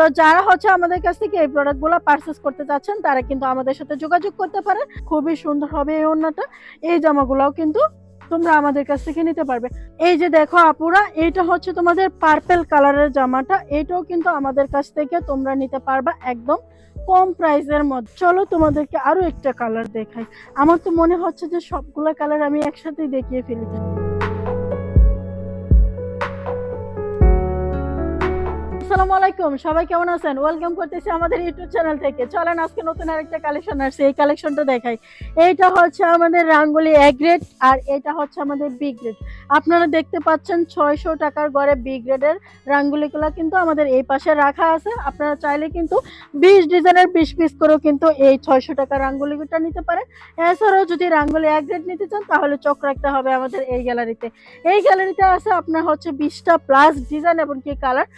তো যারা হচ্ছে আমাদের কাছ থেকে এই প্রোডাক্টগুলো পারচেস করতে চাচ্ছেন, তারা কিন্তু আমাদের সাথে যোগাযোগ করতে পারেন খুবই সুন্দর হবে এই ওড়নাটা। এই জামাগুলোও কিন্তু তোমরা আমাদের কাছ থেকে নিতে পারবে। এই যে দেখো আপুরা এটা হচ্ছে তোমাদের পার্পেল কালারের জামাটা। এটাও কিন্তু আমাদের কাছ থেকে তোমরা নিতে পারবা একদম কম প্রাইসের মধ্যে। চলো তোমাদেরকে আরও একটা কালার দেখাই। আমার তো মনে হচ্ছে যে সবগুলো কালার আমি একসাথেই দেখিয়ে ফেলি। আসসালামু আলাইকুম। সবাই কেমন আছেন? ওয়েলকাম করতেছি আমাদের ইউটিউব চ্যানেল থেকে। চলেন আজকে নতুন আরেকটা কালেকশন আসছে। এই কালেকশনটা দেখাই। এইটা হচ্ছে আমাদের রাঙ্গুলি এ গ্রেড আর এটা হচ্ছে আমাদের বি গ্রেড আপনারা দেখতে পাচ্ছেন ছয়শো টাকার গড়ে বি গ্রেডের রাঙ্গুলিগুলো কিন্তু আমাদের এই পাশে রাখা আছে। আপনারা চাইলে কিন্তু বিশ ডিজাইনের বিশ পিস করেও কিন্তু এই ছয়শো টাকার রাঙ্গুলিটা নিতে পারেন। এছাড়াও যদি রাঙ্গুলি এক গ্রেড নিতে চান, তাহলে চোখ রাখতে হবে আমাদের এই গ্যালারিতে এই গ্যালারিতে আছে আপনার হচ্ছে বিশটা প্লাস ডিজাইন এবং কি কালার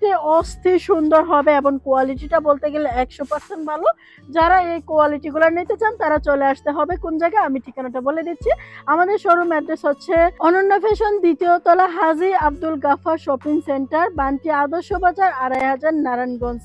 প্রত্যেকটি অস্থির সুন্দর হবে এবং কোয়ালিটিটা বলতে গেলে একশো পার্সেন্ট ভালো। যারা এই কোয়ালিটিগুলো নিতে চান, তারা চলে আসতে হবে। কোন জায়গায়? আমি ঠিকানাটা বলে দিচ্ছি। আমাদের শোরুম অ্যাড্রেস হচ্ছে অনন্য ফ্যাশন দ্বিতীয় তলা হাজি আব্দুল গাফার শপিং সেন্টার বান্টি আদর্শ বাজার, আড়াই হাজার নারায়ণগঞ্জ।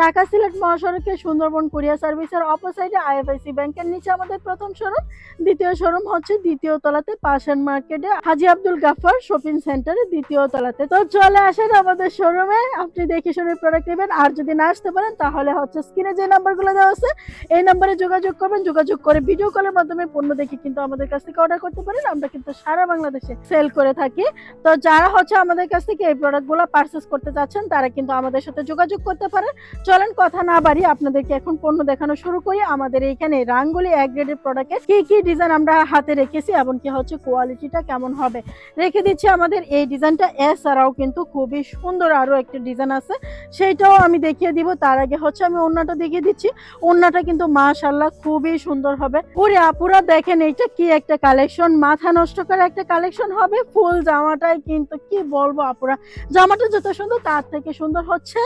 ঢাকা সিলেট মহাসড়কে সুন্দরবন কুরিয়ার সার্ভিসের অপোসাইডে আইএফআইসি ব্যাংকের নিচে আমাদের প্রথম শোরুম। দ্বিতীয় শোরুম হচ্ছে দ্বিতীয় তলাতে পাশান মার্কেটে হাজি আব্দুল গাফার শপিং সেন্টারে দ্বিতীয় তলাতে। তো চলে আসেন আমাদের শোরুমে। আপনি দেখে শুনে প্রোডাক্ট নেবেন। আর যদি না আসতে পারেন, তাহলে হচ্ছে স্ক্রিনে যে নাম্বারগুলো দেওয়া আছে, এই নাম্বারে যোগাযোগ করবেন। যোগাযোগ করে ভিডিও কলের মাধ্যমে পণ্য দেখে কিন্তু আমাদের কাছ থেকে অর্ডার করতে পারেন। আমরা কিন্তু সারা বাংলাদেশে সেল করে থাকি। তো যারা হচ্ছে আমাদের কাছ থেকে এই প্রোডাক্টগুলো পারচেস করতে চাচ্ছেন, তারা কিন্তু আমাদের সাথে যোগাযোগ করতে পারেন। চলেন, কথা না বাড়ি আপনাদেরকে এখন পণ্য দেখানো শুরু করি। আমাদের এইখানে রাঙ্গুলি এক গ্রেডের প্রোডাক্টের কি কি ডিজাইন আমরা হাতে রেখেছি এবং কি হচ্ছে কোয়ালিটিটা কেমন হবে রেখে দিচ্ছি আমাদের এই ডিজাইনটা এছাড়াও কিন্তু খুবই সুন্দর আরও একটা ডিজাইন আছে। সেইটাও আমি দেখিয়ে দিব। তার আগে হচ্ছে আমি অন্যটা দেখিয়ে দিচ্ছি। অন্যটা কিন্তু মাশাল্লাহ খুবই সুন্দর হবে। পুরে আপুরা দেখেন এইটা কি একটা কালেকশন মাথা নষ্ট করে একটা কালেকশন হবে। ফুল জামাটাই কিন্তু কি বলব আপুরা। জামাটা যত সুন্দর তার থেকে সুন্দর হচ্ছে।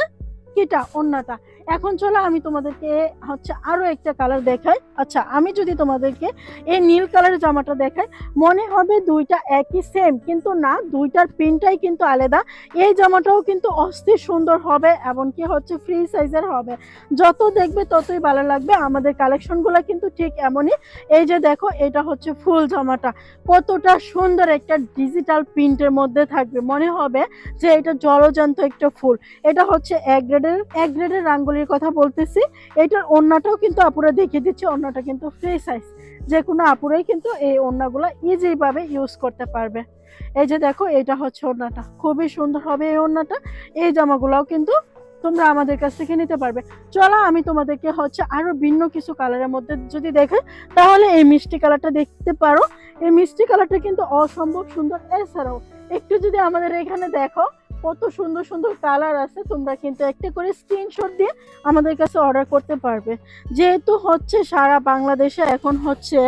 কিটা অন্যটা। এখন চলো আমি তোমাদেরকে হচ্ছে আরও একটা কালার দেখাই। আচ্ছা আমি যদি তোমাদেরকে এই নীল কালারের জামাটা দেখাই, মনে হবে দুইটা একই সেম কিন্তু না, দুইটার প্রিন্টটাই কিন্তু আলাদা। এই জামাটাও কিন্তু অস্থির সুন্দর হবে এবং কি হচ্ছে ফ্রি সাইজের হবে। যত দেখবে ততই ভালো লাগবে। আমাদের কালেকশনগুলো কিন্তু ঠিক এমনই। এই যে দেখো, এটা হচ্ছে ফুল জামাটা। কতটা সুন্দর একটা ডিজিটাল প্রিন্টের মধ্যে থাকবে। মনে হবে যে এটা জলজান্ত একটা ফুল। এটা হচ্ছে এক গ্রেডের এক গ্রেডের রাঙ্গুলির কথা বলতেছি। এটার ওড়নাটাও কিন্তু আপুরা দেখিয়ে দিচ্ছে, ওড়নাটা কিন্তু ফ্রি সাইজ যে কোনো আপুরাই কিন্তু এই ওড়নাগুলো ইজিভাবে ইউজ করতে পারবে। এই যে দেখো এটা হচ্ছে ওড়নাটা। খুবই সুন্দর হবে এই ওড়নাটা। এই জামাগুলোও কিন্তু তোমরা আমাদের কাছ থেকে নিতে পারবে। চলো আমি তোমাদেরকে হচ্ছে আরও ভিন্ন কিছু কালারের মধ্যে যদি দেখাই, তাহলে এই মিষ্টি কালারটা দেখতে পারো। এই মিষ্টি কালারটা কিন্তু অসম্ভব সুন্দর। এছাড়াও একটু যদি আমাদের এখানে দেখো কত সুন্দর সুন্দর কালার আছে, তোমরা কিন্তু একটা করে স্ক্রিনশট দিয়ে আমাদের কাছে অর্ডার করতে পারবে। যেহেতু হচ্ছে সারা বাংলাদেশে এখন হচ্ছে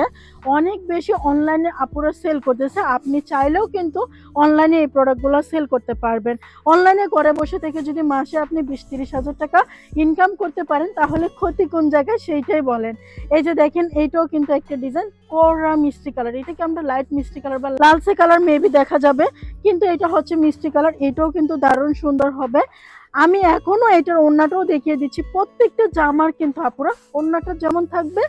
অনেক বেশি অনলাইনে আপুরা সেল করতেছে। আপনি চাইলেও কিন্তু অনলাইনে এই প্রোডাক্টগুলো সেল করতে পারবেন। অনলাইনে ঘরে বসে থেকে যদি মাসে আপনি বিশ তিরিশ হাজার টাকা ইনকাম করতে পারেন, তাহলে ক্ষতি কোন জায়গায়? সেইটাই বলেন। এই যে দেখেন, এইটাও কিন্তু একটা ডিজাইন কোরা মিষ্টি কালার এটাকে আমরা লাইট মিষ্টি কালার বা লালচে কালার মেবি দেখা যাবে, কিন্তু এটা হচ্ছে মিষ্টি কালার এটাও কিন্তু দারুণ সুন্দর হবে। আমি এখনও এটার ওড়নাটাও দেখিয়ে দিচ্ছি। প্রত্যেকটা জামার কিন্তু আপুরা ওড়নাটা যেমন থাকবে,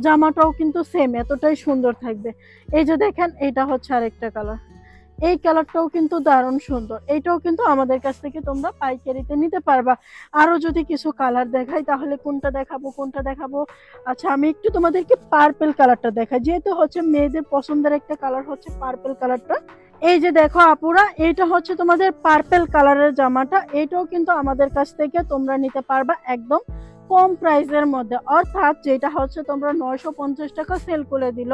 জামাটাও কিন্তু সেম এতটাই সুন্দর থাকবে। এই যে দেখেন, এটা হচ্ছে আরেকটা কালার এই কালারটাও কিন্তু দারুণ সুন্দর। এইটাও কিন্তু আমাদের কাছ থেকে তোমরা পাইকারিতে নিতে পারবা। আরও যদি কিছু কালার দেখাই, তাহলে কোনটা দেখাবো কোনটা দেখাবো? আচ্ছা আমি একটু তোমাদেরকে পার্পেল কালারটা দেখাই। যেহেতু হচ্ছে মেয়েদের পছন্দের একটা কালার হচ্ছে পার্পেল কালারটা এই যে দেখো আপুরা এটা হচ্ছে তোমাদের পার্পেল কালারের জামাটা। এটাও কিন্তু আমাদের কাছ থেকে তোমরা নিতে পারবা একদম কম প্রাইসের মধ্যে। অর্থাৎ যেটা হচ্ছে তোমরা নয়শো পঞ্চাশ টাকা সেল করে দিল।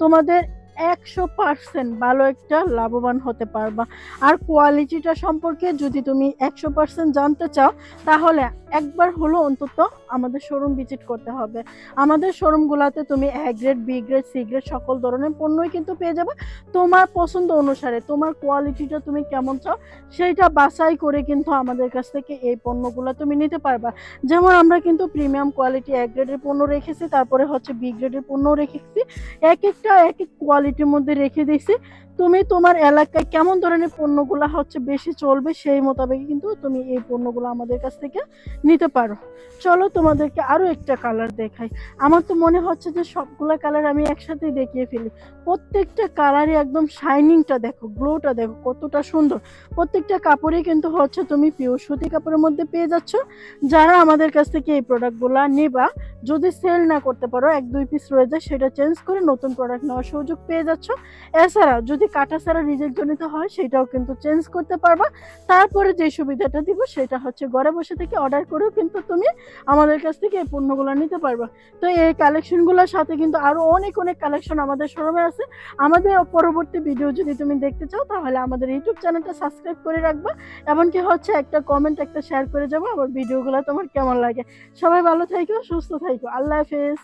তোমাদের একশো পার্সেন্ট ভালো একটা লাভবান হতে পারবা। আর কোয়ালিটিটা সম্পর্কে যদি তুমি একশো পার্সেন্ট জানতে চাও, তাহলে একবার হলো অন্তত আমাদের শোরুম ভিজিট করতে হবে। আমাদের শোরুমগুলোতে তুমি A grade B grade C grade সকল ধরনের পণ্যই কিন্তু পেয়ে যাবে। তোমার পছন্দ অনুসারে তোমার কোয়ালিটিটা তুমি কেমন চাও, সেইটা বাছাই করে কিন্তু আমাদের কাছ থেকে এই পণ্যগুলো তুমি নিতে পারবা। যেমন আমরা কিন্তু প্রিমিয়াম কোয়ালিটি এক গ্রেডের পণ্য রেখেছি, তারপরে হচ্ছে বি গ্রেডের পণ্য রেখেছি। এক একটা, এক এক কোয়ালিটির মধ্যে রেখে দিয়েছি। তুমি তোমার এলাকায় কেমন ধরনের পণ্যগুলো হচ্ছে বেশি চলবে সেই মোতাবেক কিন্তু তুমি এই পণ্যগুলো আমাদের কাছ থেকে নিতে পারো। চলো তোমাদেরকে আরও একটা কালার দেখাই। আমার তো মনে হচ্ছে যে সবগুলা কালার আমি একসাথেই দেখিয়ে ফেলি। প্রত্যেকটা কালারে একদম শাইনিংটা দেখো গ্লোটা দেখো, কতটা সুন্দর। প্রত্যেকটা কাপড়ে কিন্তু হচ্ছে তুমি পিওর সুতি কাপড়ের মধ্যে পেয়ে যাচ্ছ। যারা আমাদের কাছ থেকে এই প্রোডাক্টগুলো নেবা, যদি সেল না করতে পারো, এক দুই পিস রয়ে যায়, সেটা চেঞ্জ করে নতুন প্রোডাক্ট নেওয়ার সুযোগ পেয়ে যাচ্ছ। এছাড়া যদি কাটা ছাড়া রিজেক্ট জনিত হয়, সেটাও কিন্তু চেঞ্জ করতে পারবা। তারপরে যে সুবিধাটা দিব, সেটা হচ্ছে ঘরে বসে থেকে অর্ডার করেও কিন্তু তুমি আমাদের কাছ থেকে এই পণ্যগুলো নিতে পারবা। তো এই কালেকশনগুলোর সাথে কিন্তু আরও অনেক অনেক কালেকশন আমাদের শোরুমে আছে। আমাদের পরবর্তী ভিডিও যদি তুমি দেখতে চাও, তাহলে আমাদের ইউটিউব চ্যানেলটা সাবস্ক্রাইব করে রাখবা। এমনকি হচ্ছে একটা কমেন্ট একটা শেয়ার করে যাব, আমার ভিডিওগুলো তোমার কেমন লাগে। সবাই ভালো থাকো সুস্থ থাকো আল্লাহ হাফেজ।